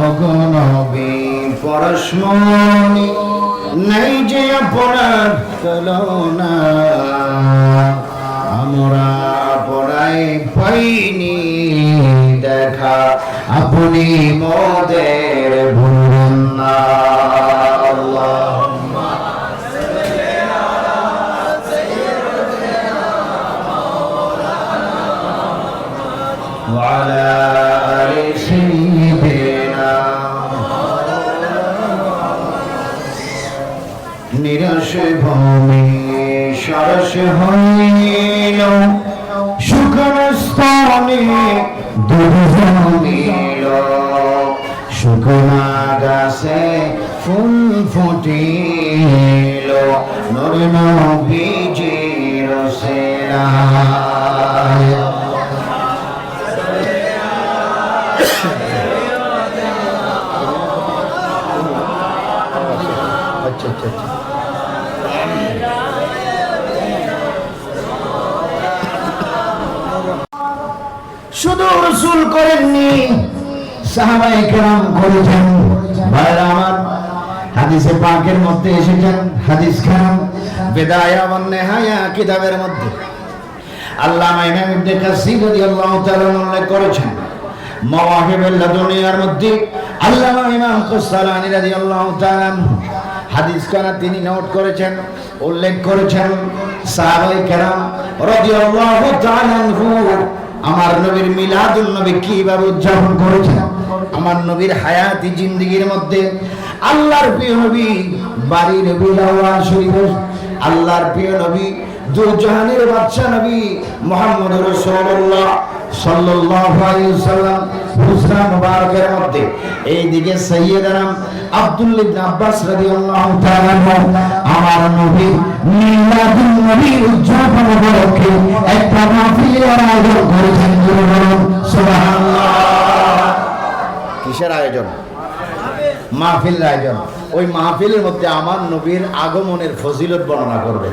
অগণবী পরশমণি নাই যে আপনার কলনা আমরা পড়াই পাইনি দেখা। আপনি মোদের ভুলন দুর্জমিল শুকনা গাছে ফুল ফুটিল। নর নবীজির সেরা আচ্ছা আচ্ছা আচ্ছা। করেননি। সাহাবাই কেরাম করেছেন। ভাইরা আমার, হাদিসে পাকের মধ্যে এসেছেন, হাদিস খান বেদায়া কিতাবের মধ্যে। ইবনে কাসির তাআলা উল্লেখ করেছেন লাদুনিয়ার মধ্যে কুসালানি তাআলা হাদিস তিনি নোট করেছেন, উল্লেখ করেছেন। সাহাবাই কেরাম রাদিয়াল্লাহু তাআলা নবীর মিলাদুল নবী কীভাবে উদযাপন করেছেন আমার নবীর হায়াতি জিন্দিগির মধ্যে আল্লাহর প্রিয় নবী, বাড়ির বিলাওয়া শরীফ, আল্লাহর প্রিয় নবী দুজাহানের বাদশা নবী মোহাম্মদ রসুল্লাহ সাল্লাল্লাহু আলাইহি সাল্লাম হুসনা মুবারকের মধ্যে। এইদিকে সাইয়্যিদানা আব্দুল্লাহ ইবনে আব্বাস রাদিয়াল্লাহু তাআলা আমার নবী মিলাদুন নবী উদযাপন উপলক্ষে একটা মাহফিলের আয়োজন করেছেন সুবহানাল্লাহ। কিসের আয়োজন? মাহফিল আয়োজন। ওই মাহফিলের মধ্যে আমার নবীর আগমনের ফজিলত বর্ণনা করবে।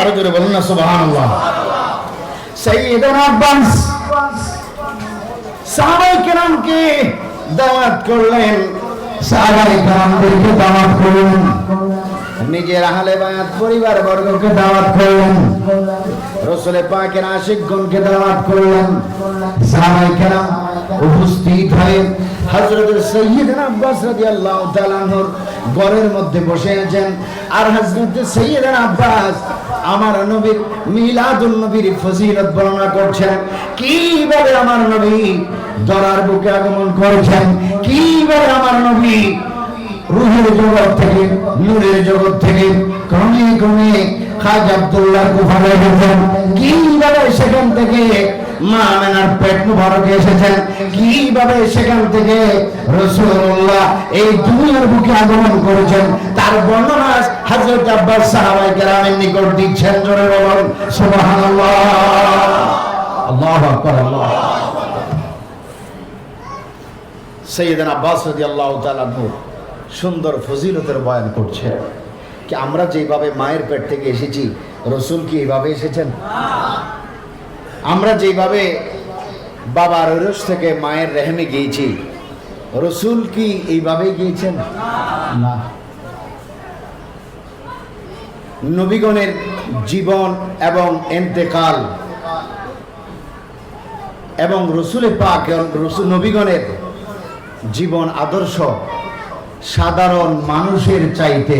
আরও জোরে বলুন না, সুবহানাল্লাহ। সাইয়্যিদানা আব্বাস সাহাবাই দাওয়াত করলেন। সাহাবাই দাওয়াত করলেন। নিজের আহলে বায়াত পরিবার বর্গকে দাওয়াত করলেন। রসুলের পাকের আশিকগণকে দাওয়াত করলেন। সাহাবাই উপস্থিত হয়ে হযরত সাইয়্যিদনা আব্বাস রাদিয়াল্লাহু তাআলা আনহুর ঘরের মধ্যে বসে আছেন। আর হযরত সাইয়্যিদনা আব্বাস আমার নবীর মিলাদুল নবীর ফজিলত বর্ণনা করছেন। কীভাবে আমার নবী দরার বুকে আগমন করেছেন? কীভাবে আমার নবী রুহের জগৎ থেকে, নূরের জগৎ থেকে ক্রমে ক্রমে খাজ আব্দুল্লাহ গেছেন কীভাবে সেখান থেকে মা পেট মুবারকে এসেছেন? কীভাবে সেখান থেকে রাসূলুল্লাহ এই দুনিয়ার বুকে আগমন করেছেন? তার বর্ণনা হযরত আব্বাস সাহাবায়ে কেরামের নিকট দিচ্ছেন, জোরে বলুন আব্বাস সুন্দর ফজিলতের বয়ান করছে কি আমরা যেভাবে মায়ের পেট থেকে এসেছি, রসুল কি এইভাবে এসেছেন? আমরা যেভাবে বাবার রস থেকে মায়ের রেহেমে গিয়েছি, রসুল কি এইভাবে গিয়েছেন? না। নবীগণের জীবন এবং এন্তেকাল এবং রসুলের পাক, রসুল নবীগণের জীবন আদর্শ, সাধারণ মানুষের চাইতে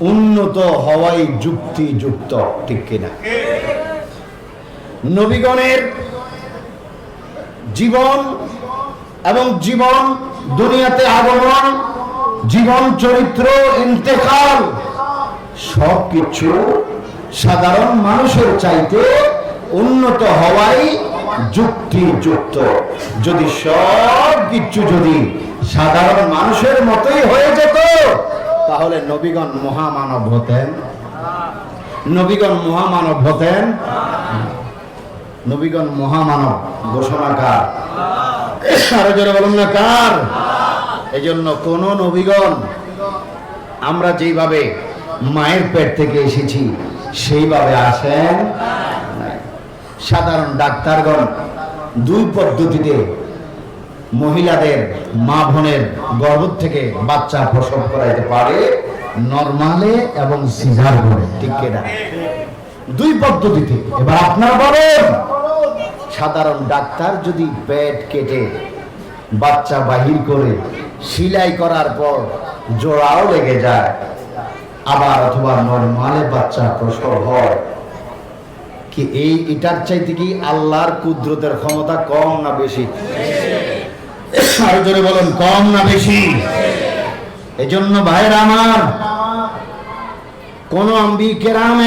উন্নত হওয়াই যুক্তিযুক্ত ঠিক কিনা? নবীগণের জীবন এবং জীবন, দুনিয়াতে আগমন, জীবন চরিত্র, ইন্তেকাল সব কিছু সাধারণ মানুষের চাইতে উন্নত হওয়াই যুক্তিযুক্ত যদি সব কিছু যদি সাধারণ মানুষের মতোই হয়ে যেত তাহলে নবীগণ মহামানব হতেন। নবীগণ মহামানব হতেন। নবীগণ মহামানব ঘোষণা কার আরও জোরে বলুন না, কার? এই জন্য কোন নবীগণ, আমরা যেইভাবে মায়ের পেট থেকে এসেছি, সেইভাবে আসেন সাধারণ ডাক্তারগণ দুই পদ্ধতিতে মহিলাদের মা বোনের গর্ভ থেকে বাচ্চা প্রসব করাইতে পারে নর্মালে এবং সিজার করে, ঠিক কিনা? দুই পদ্ধতিতে। এবার আপনার বলেন, সাধারণ ডাক্তার যদি পেট কেটে বাচ্চা বাহির করে সিলাই করার পর জোড়াও লেগে যায়, আবার অথবা নর্মালে বাচ্চা প্রসব হয়, কি এই এটার চাইতে কি আল্লাহর কুদরতের ক্ষমতা কম না বেশি? আরও জোরে বলুন, কম না বেশি? ভাইয়ের আমার, কোন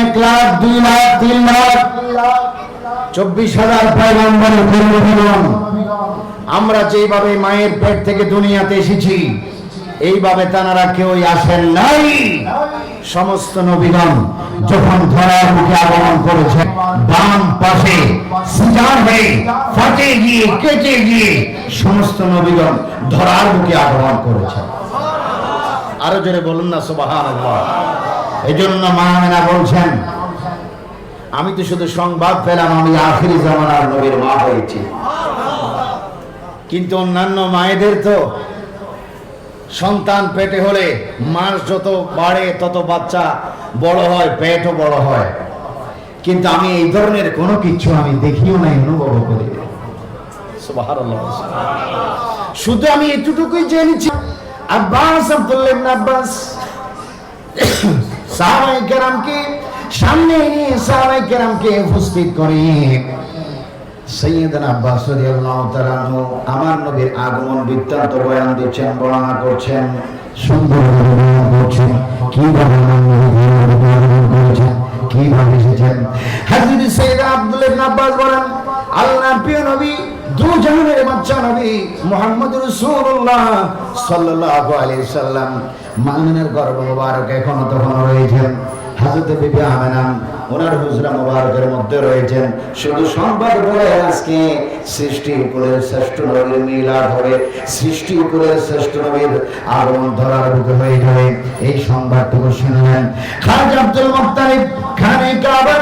এক লাখ, দুই লাখ, তিন লাখ, চব্বিশ হাজার আমরা যেভাবে মায়ের পেট থেকে দুনিয়াতে এসেছি, এইভাবে তানারা কেউই আসেন নাই। সমস্ত নবীগণ যখন ধরার মুখে আগমন করেছে বাম পাশে সিজার হয়ে ফাটে গিয়ে কেটে গিয়ে সমস্ত নবীগণ ধরার করেছে। আরও জোরে বলুন না সুবাহান এই জন্য বলছেন আমি তো শুধু সংবাদ পেলাম আমি আখিরি জামানার নবীর মা হয়েছি। কিন্তু অন্যান্য মায়েদের তো সন্তান পেটে হলে মাস যত বাড়ে তত বাচ্চা বড় হয় পেটও বড় হয়। কিন্তু আমি এই ধরনের কোনো কিছু আমি দেখিও নাই অনুভব করি শুধু আমি এতটুকুই জেনেছি। আব্বাস আব্দুল্লাহ আব্বাস সাহাবায়ে কেরামকে সামনে নিয়ে সাহাবায়ে কেরামকে উপস্থিত করে। সৈয়দনা আব্বাস রাদিয়াল্লাহু তাআলা আমার নবীর আগমন বৃত্তান্ত বয়ান দিচ্ছেন বর্ণনা করছেন। সুন্দর বর্ণনা করছেন। কীভাবে আমার নবী আগমন করেছেন? কীভাবে এসেছেন? বাচ্চা নবী মুহাম্মদ রাসূলুল্লাহ সাল্লাল্লাহু আলাইহি সাল্লাম মামিনার গর্ভ মুবারক এখনও তখন রয়েছেন হাজরত বিবি আমেনা ওনার হুজরা মুবারকের মধ্যে রয়েছেন। শুধু সংবাদ বলে আজকে সৃষ্টি কুলের শ্রেষ্ঠ নবীর মিলাদ হবে, সৃষ্টি কুলের শ্রেষ্ঠ নবীর আগমন ধরার বুকে হয়ে যাবে। এই সংবাদটুকু শুনলেন খাজা আব্দুল মুত্তালিব খানে কাবার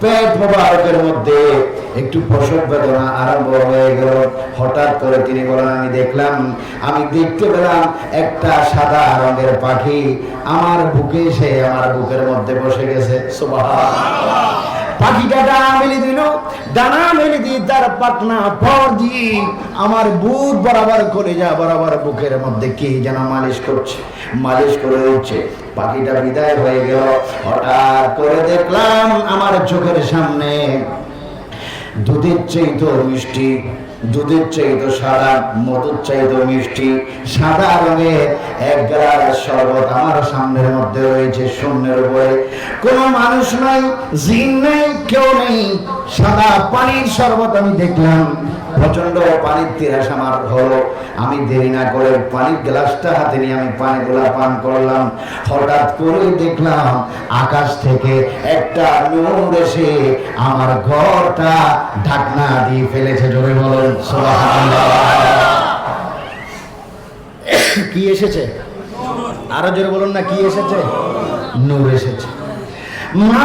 পেট মোবারকের মধ্যে একটু প্রসব বেদনা আরম্ভ হয়ে গেল। হঠাৎ করে তিনি বলেন, আমি দেখলাম, আমি দেখতে পেলাম একটা সাদা রঙের পাখি। আমার বুকে এসে আমার বুকের মধ্যে বসে গেছে। সুবহানাল্লাহ। পাখিটা ডানা মেলে দিল, ডানা মেলে দিয়ে তার পাটনা পর দিয়ে আমার বুক বরাবর করে যা বরাবর বুকের মধ্যে কে যেন মালিশ করছে, মালিশ করে দিচ্ছে। পাখিটা বিদায় হয়ে গেল, হঠাৎ করে দেখলাম আমার চোখের সামনে দুধের চেয়ে তো মিষ্টি দুধের চাইতো সাদা, মধুর চাইতো মিষ্টি, সাদা রঙের এক গ্লাস শরবত আমার সামনের মধ্যে রয়েছে শূন্যের উপরে। কোনো মানুষ নাই, জিন নাই, কেউ নেই সাদা পানির শরবত আমি দেখলাম। প্রচণ্ড পানির তিরাস আমার হলো। আমি দেরি না করে পানির গ্লাসটা হাতে নিয়ে আমি পানিগুলা পান করলাম। হঠাৎ করে দেখলাম আকাশ থেকে একটা নূর এসে আমার ঘরটা ঢাকনা দিয়ে ফেলেছে। জোরে বলেন কি এসেছে? আরও জোরে বলুন না, কি এসেছে? নূর এসেছে। মা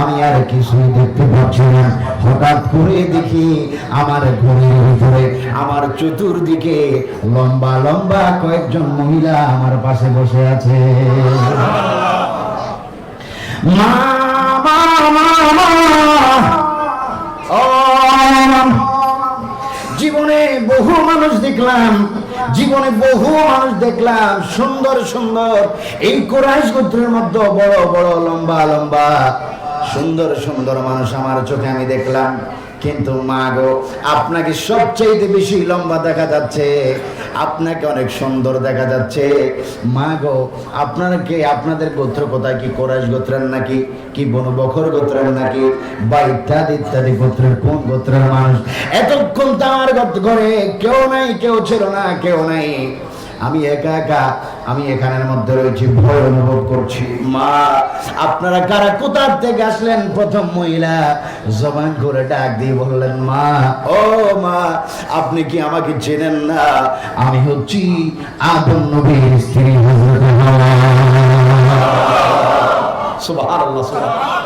আমি আর কিছুই দেখতে পাচ্ছি না। হঠাৎ করে দেখি আমার ঘরের ভিতরে, আমার চতুর্দিকে লম্বা লম্বা কয়েকজন মহিলা আমার পাশে বসে আছে। জীবনে বহু মানুষ দেখলাম, জীবনে বহু মানুষ দেখলাম, সুন্দর সুন্দর। এই কোরআশ গোত্রের মধ্যে বড় বড় লম্বা লম্বা সুন্দর সুন্দর মানুষ আমার চোখে আমি দেখলাম। কিন্তু মা গো, আপনাকে সবচেয়ে বেশি লম্বা দেখা যাচ্ছে। আপনাকে অনেক সুন্দর দেখা যাচ্ছে। মা গো, আপনাকে, আপনাদের গোত্র কোথায়? কি কোরাইশ গোত্রের নাকি? কি বনু বখর গোত্রের নাকি? বা ইত্যাদি ইত্যাদি গোত্রের কোন গোত্রের মানুষ? এতক্ষণ তো আমার গোত্র- ঘরে কেউ নাই, কেউ ছিল না, কেউ নাই। আমি একা একা আমি এখানের মধ্যে রয়েছি ভয় অনুভব করছি। মা আপনারা কারা কোথার থেকে আসলেন? প্রথম মহিলা জবান করে ডাক দিয়ে বললেন মা ও মা আপনি কি আমাকে চেনেন না? আমি হচ্ছি আদম নবীর স্ত্রী হজরত সুবহানাল্লাহ সুবহানাল্লাহ।